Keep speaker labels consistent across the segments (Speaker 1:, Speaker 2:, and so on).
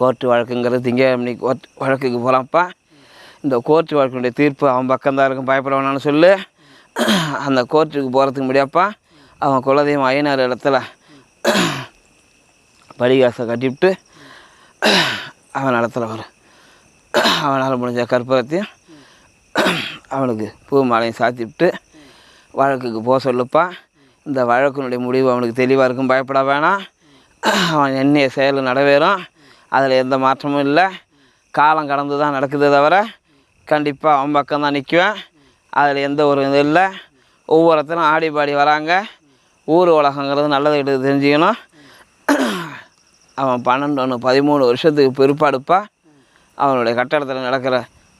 Speaker 1: Court வழக்குங்கிறது திங்கமணி court வழக்குக்கு போகலாம்ப்பா இந்த court வழக்கினுடைய தீர்ப்பு அவன் பக்கம்தான் இருக்கும் பயப்பட வேணாம்னு சொல்லு. அந்த கோர்ட்டுக்கு போகிறதுக்கு முடியாப்பா அவன் குலதெய்வம் ஐயனார் இடத்துல படிகாசை கட்டிவிட்டு அவன் இடத்துல வரும். அவனால் முடிஞ்ச கற்பூரத்தையும் அவனுக்கு பூ மாலையும் சாத்திவிட்டு வழக்குக்கு போக சொல்லுப்பா. இந்த வழக்கினுடைய முடிவு அவனுக்கு தெளிவாக இருக்கும் பயப்பட வேணாம். அவன் எண்ணிய செயல் நடவேறும். அதில் எந்த மாற்றமும் இல்லை. காலம் கடந்து தான் நடக்குதே தவிர கண்டிப்பாக அவன் பக்கம் தான் நிற்குவேன் அதில் எந்த ஒரு இது இல்லை. ஒவ்வொருத்தரும் ஆடி பாடி வராங்க. ஊர் உலகங்கிறது நல்லது கிட்ட தெரிஞ்சுக்கணும். அவன் பன்னெண்டு ஒன்று பதிமூணு வருஷத்துக்கு பிற்பாடுப்பா. அவனுடைய கட்டடத்தில் நடக்கிற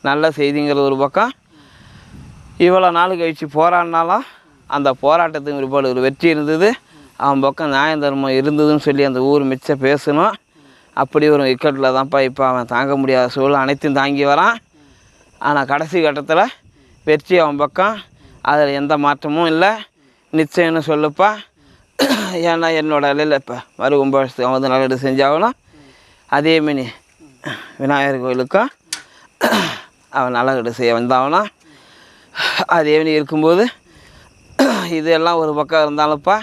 Speaker 1: நல்ல செய்திங்கிறது ஒரு பக்கம். இவ்வளோ நாள் கழித்து போராடினாலும் அந்த போராட்டத்துக்கு பிற்பாடு ஒரு வெற்றி இருந்தது. அவன் பக்கம் நியாய தர்மம் இருந்ததுன்னு சொல்லி அந்த ஊர் மிச்சம் பேசணும். அப்படி ஒரு இக்கட்டில் தான்ப்பா இப்போ அவன் தாங்க முடியாத சூழல் அனைத்தையும் தாங்கி வரான். ஆனால் கடைசி கட்டத்தில் வெற்றி அவன் பக்கம். அதில் எந்த மாற்றமும் இல்லை. நிச்சயம்னு சொல்லுப்பா. ஏன்னா என்னோடய இலையில் இப்போ மறு வருஷத்துக்கு அவன் வந்து நல்லது செஞ்சாகணும். அதேமாரி விநாயகர் கோயிலுக்கும் அவன் நல்லது செய்ய வந்தாகணும். அதேமாரி இருக்கும்போது இதெல்லாம் ஒரு பக்கம் இருந்தாலும்ப்பா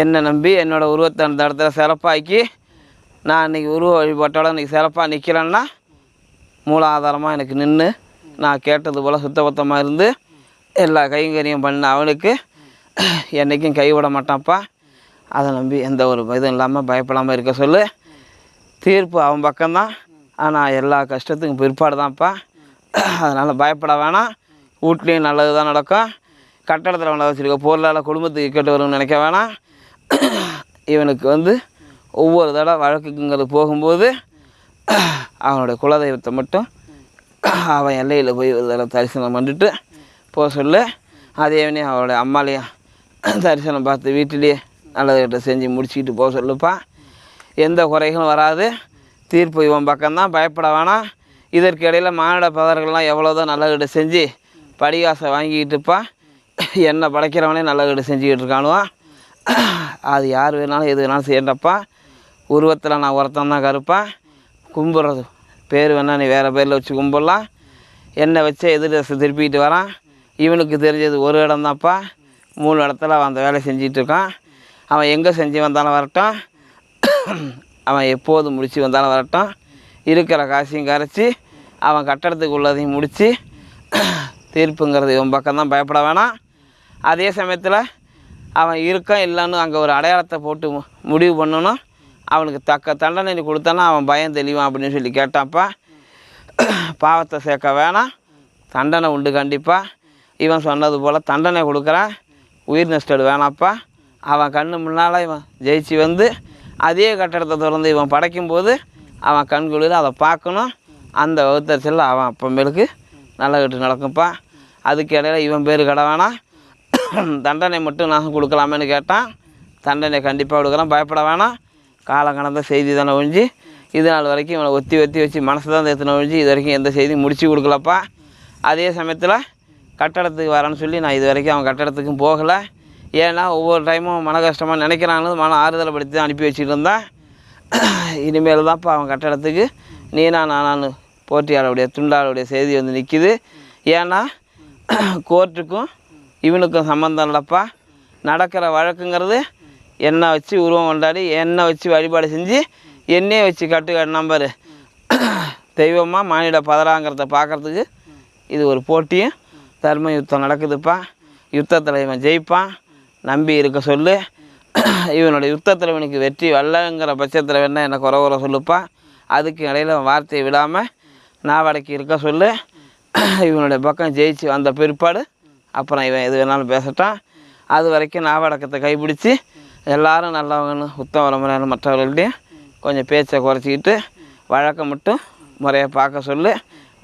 Speaker 1: என்னை நம்பி என்னோடய உருவத்தை அந்த இடத்துல சிறப்பாக்கி நான் இன்றைக்கி உருவ வழிபாட்டோட இன்றைக்கி சிறப்பாக நிற்கிறேன்னா மூலாதாரமாக எனக்கு நின்று நான் கேட்டது போல் சுத்தபத்தமாக இருந்து எல்லா கைங்கரியம் பண்ண அவனுக்கு என்றைக்கும் கைவிட மாட்டான்ப்பா. அதை நம்பி எந்த ஒரு இதுவும் இல்லாமல் பயப்படாமல் இருக்க சொல்லு. தீர்ப்பு அவன் பக்கம்தான். ஆனால் எல்லா கஷ்டத்துக்கும் பிற்பாடு தான்ப்பா அதனால் பயப்பட வேணாம். வீட்லேயும் நல்லது தான் நடக்கும். கட்டடத்தில் அவனை வச்சுருக்க பொருளால் குடும்பத்துக்கு கெட்டு வரும்னு நினைக்க வேணாம். இவனுக்கு வந்து ஒவ்வொரு தடவை வழக்குங்கிறது போகும்போது அவனுடைய குலதெய்வத்தை மட்டும் அவன் எல்லையில் போய் ஒரு தடவை தரிசனம் பண்ணிட்டு போக சொல்லு. அதேவனே அவளுடைய அம்மாலையும் தரிசனம் பார்த்து வீட்டிலேயே நல்லதுகிட்ட செஞ்சு முடிச்சுக்கிட்டு போக சொல்லுப்பா. எந்த குறைகளும் வராது. தீர்ப்பு இவன் பக்கம்தான். பயப்பட வேணாம். இதற்கு இடையில் மானிட பதர்கள்லாம் எவ்வளோதான் நல்லதுகிட்ட செஞ்சு படிகாசை வாங்கிக்கிட்டுப்பா. என்ன படைக்கிறவனே நல்லதுகிட்ட செஞ்சுக்கிட்டு இருக்கானுவான் அது யார் வேணாலும் எது வேணாலும் செய்யண்டப்பா உருவத்தில் நான் ஒருத்தன் தான் கருப்பேன் கும்பிட்றது. பேர் வேணால் நீ வேறு பேரில் வச்சு கும்பிடலாம். என்னை வச்சே எதிர் திருப்பிக்கிட்டு வரான். இவனுக்கு தெரிஞ்சது ஒரு இடம் தான்ப்பா. மூணு இடத்துல அவன் அந்த வேலையை செஞ்சிட்டு இருக்கான். அவன் எங்கே செஞ்சு வந்தாலும் வரட்டும். அவன் எப்போது முடித்து வந்தாலும் வரட்டும். இருக்கிற காசையும் கரைச்சி அவன் கட்டடத்துக்கு உள்ளதையும் முடித்து தீர்ப்புங்கிறது இவன் பக்கம் தான் பயப்பட வேணாம். அதே சமயத்தில் அவன் இருக்கான் இல்லைன்னு அங்கே ஒரு அடையாளத்தை போட்டு மு- முடிவு பண்ணணும். அவனுக்கு தக்க தண்டனை கொடுத்தானா அவன் பயம் தெளிவான் அப்படின்னு சொல்லி கேட்டான்ப்பா பாவத்தை சேர்க்க வேணாம். தண்டனை உண்டு கண்டிப்பாக இவன் சொன்னது போல் தண்டனை கொடுக்குறான் உயிர் நஷ்டடு வேணாப்பா. அவன் கண்ணு முன்னால் இவன் ஜெயிச்சு வந்து அதே கட்டடத்தை திறந்து இவன் படைக்கும்போது அவன் கண்குளிர் அதை பார்க்கணும். அந்த வகுத்தறிச்சலில் அவன் அப்பமேலுக்கு நல்ல கட்டு நடக்கும்ப்பா அதுக்கு இடையில இவன் பேர் கடை வேணாம். தண்டனை மட்டும் நான் கொடுக்கலாமேன்னு கேட்டான். தண்டனை கண்டிப்பாக கொடுக்குறான். பயப்பட வேணாம். காலம் கடந்த செய்தி தானே ஒழிஞ்சு இது நாள் வரைக்கும் இவனை ஒத்தி ஒத்தி வச்சு மனசு தான் தேத்தின ஒழிஞ்சு இது வரைக்கும் எந்த செய்தியும் முடிச்சு கொடுக்கலப்பா. அதே சமயத்தில் கட்டடத்துக்கு வரேன்னு சொல்லி நான் இது வரைக்கும் அவன் கட்டடத்துக்கும் போகலை. ஏன்னா ஒவ்வொரு டைமும் மன கஷ்டமாக நினைக்கிறான்னு மன ஆறுதலை படுத்தி தான் அனுப்பி வச்சுட்டு இருந்தேன் இனிமேல் தான்ப்பா அவன் கட்டடத்துக்கு நீனா நானான்னு போட்டியாளருடைய துண்டாளுடைய செய்தி வந்து நிற்கிது ஏன்னா கோர்ட்டுக்கும் இவனுக்கும் சம்மந்தம் இல்லைப்பா. நடக்கிற வழக்குங்கிறது எண்ணெய் வச்சு உருவம் கொண்டாடி எண்ணெய் வச்சு வழிபாடு செஞ்சு எண்ணெயை வச்சு கட்டு நம்பர் தெய்வமாக மானிட பதறாங்கிறத பார்க்குறதுக்கு இது ஒரு போட்டியும் தர்ம யுத்தம் நடக்குதுப்பா. யுத்தத்தில் இவன் ஜெயிப்பான். நம்பி இருக்க சொல்லு. இவனோட யுத்தத்தில் இவனுக்கு வெற்றி வரலங்கிற பட்சத்தில் வேணால் என்ன குறை குறை சொல்லுப்பா. அதுக்கு இடையில அவன் வார்த்தையை விடாமல் நாவடக்கி இருக்க சொல்லு. இவனுடைய பக்கம் ஜெயிச்சு வந்த பிற்பாடு அப்புறம் இவன் எது வேணாலும் பேசட்டான் அது வரைக்கும் நாவடக்கத்தை கைப்பிடிச்சி எல்லாரும் நல்லவங்கன்னு உத்தம முறையான மற்றவர்கள்ட்டையும் கொஞ்சம் பேச்சை குறைச்சிக்கிட்டு வழக்கை மட்டும் முறையை பார்க்க சொல்லு.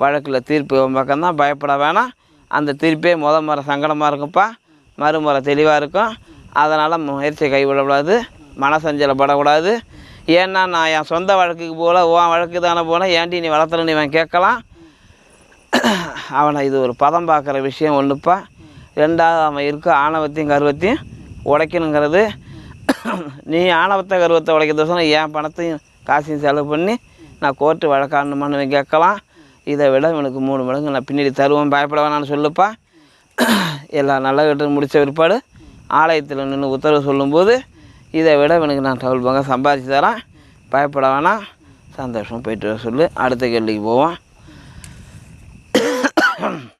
Speaker 1: வழக்கில் தீர்ப்பு பக்கம்தான் பயப்பட வேணாம். அந்த தீர்ப்பே முத முறை சங்கடமாக இருக்கும்ப்பா மறுமுறை தெளிவாக இருக்கும். அதனால் முயற்சியை கைவிடக்கூடாது. மனசஞ்சலப்படக்கூடாது ஏன்னா நான் என் சொந்த வழக்குக்கு போகல உன் வழக்கு தானே போனால் ஏன்டி நீ வளர்த்துறன்னு இவன் கேட்கலாம். அவனை இது ஒரு பதம் பார்க்குற விஷயம் ஒன்றுப்பா. ரெண்டாவது அவன் இருக்க ஆணவத்தையும் கருவத்தையும் உடைக்கணுங்கிறது நீ ஆணவத்தை கருவத்தை உடைக்கிறத சொன்னால் என் பணத்தையும் காசையும் செலவு பண்ணி நான் கோர்ட்டு வழக்காடணுமான்னு கேட்கலாம். இதை விட இவனுக்கு மூணு மடங்கு நான் பின்னாடி தருவேன் பயப்பட வேணாம்னு சொல்லுப்பா. எல்லா நல்ல கட்டு முடித்த பிற்பாடு ஆலயத்தில் நின்று உத்தரவு சொல்லும்போது இதை விட இவனுக்கு நான் டவுல் பங்கம் சம்பாதிச்சு தரேன். பயப்பட வேணாம். சந்தோஷம் போயிட்டு வர சொல்லு. அடுத்த கேள்விக்கு போவோம்.